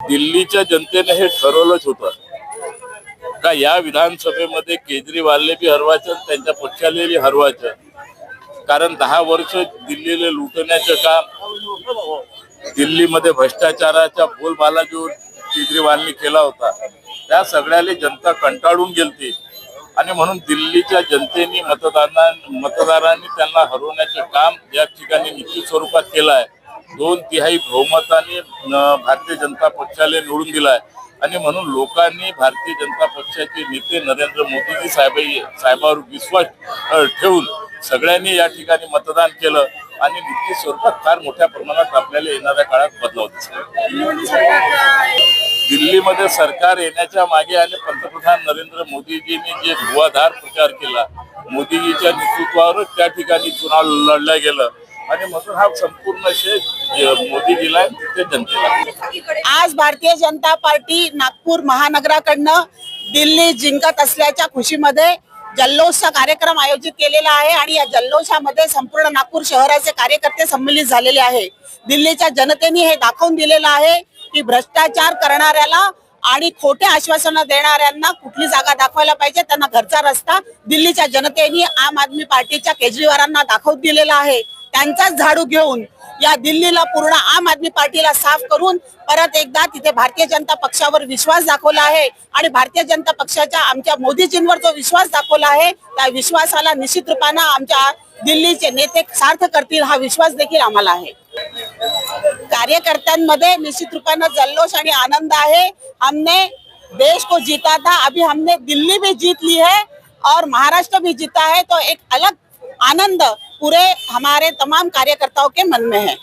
दिल्लीच्या जनतेने हे ठरवलंच होतं. का या विधानसभेमध्ये केजरीवालने बी हरवायचं त्यांच्या पक्षाने बी हरवायचं? कारण दहा वर्ष दिल्लीला लुटण्याचं काम दिल्लीमध्ये भ्रष्टाचाराचा बोलबाला जो केजरीवालने केला होता. त्या सगळ्याला जनता कंटाळून गेलती. आणि म्हणून दिल्लीच्या जनतेने मतदारां मतदारांनी त्यांना हरवण्याचे काम या ठिकाणी निश्चित स्वरूपात केलं आहे. दोन तिहाई बहुमताने भारतीय जनता पक्षाला निवडून दिलाय. आणि म्हणून लोकांनी भारतीय जनता पक्षाचे नेते नरेंद्र मोदीजी साहेब साहेबांवर विश्वास ठेवून सगळ्यांनी या ठिकाणी मतदान केलं. आणि निश्चित स्वरूपात फार मोठ्या प्रमाणात आपल्याला येणाऱ्या काळात बदलाव दिल्लीमध्ये सरकार येण्याच्या मागे आणि पंतप्रधान नरेंद्र मोदीजींनी जे धुवाधार प्रचार केला मोदीजीच्या नेतृत्वावरच त्या ठिकाणी चुनाव लढलं गेलं. आणि म्हणून हा संपूर्ण मोदीजीला तिथे जनतेला. आज भारतीय जनता पार्टी नागपूर महानगराकडनं दिल्ली जिंकत असल्याच्या खुशीमध्ये जल्लोषचा कार्यक्रम आयोजित केलेला आहे आणि या जल्लोषामध्ये संपूर्ण नागपूर शहराचे कार्यकर्ते संमिलित झालेले आहे. दिल्लीच्या जनतेने हे दाखवून दिलेलं आहे की भ्रष्टाचार करणाऱ्याला आणि खोटे आश्वासनं देणाऱ्यांना कुठली जागा दाखवायला पाहिजे त्यांना घरचा रस्ता दिल्लीच्या जनतेने आम आदमी पार्टीच्या केजरीवालांना दाखवून दिलेला आहे. त्यांचाच झाडू घेऊन या दिल्लीला पूर्ण आम आदमी पार्टीला साफ करून परत एकदा तिथे भारतीय जनता पक्षावर विश्वास दाखवला आहे. आणि भारतीय जनता पक्षाच्या आमच्या मोदीजींवर जो विश्वास दाखवला आहे त्या विश्वासाला निश्चित रूपानं आमच्या दिल्लीचे नेते सार्थ करतील हा विश्वास देखील आम्हाला आहे. कार्यकर्त्यांमध्ये निश्चित रूपानं जल्लोष आणि आनंद आहे. हमने देश को जीता था अभी हमने दिल्ली भी जीत ली है और महाराष्ट्र भी जीता है. तो एक अलग आनंद पूरे हमारे तमाम कार्यकर्ताओं के मन में है।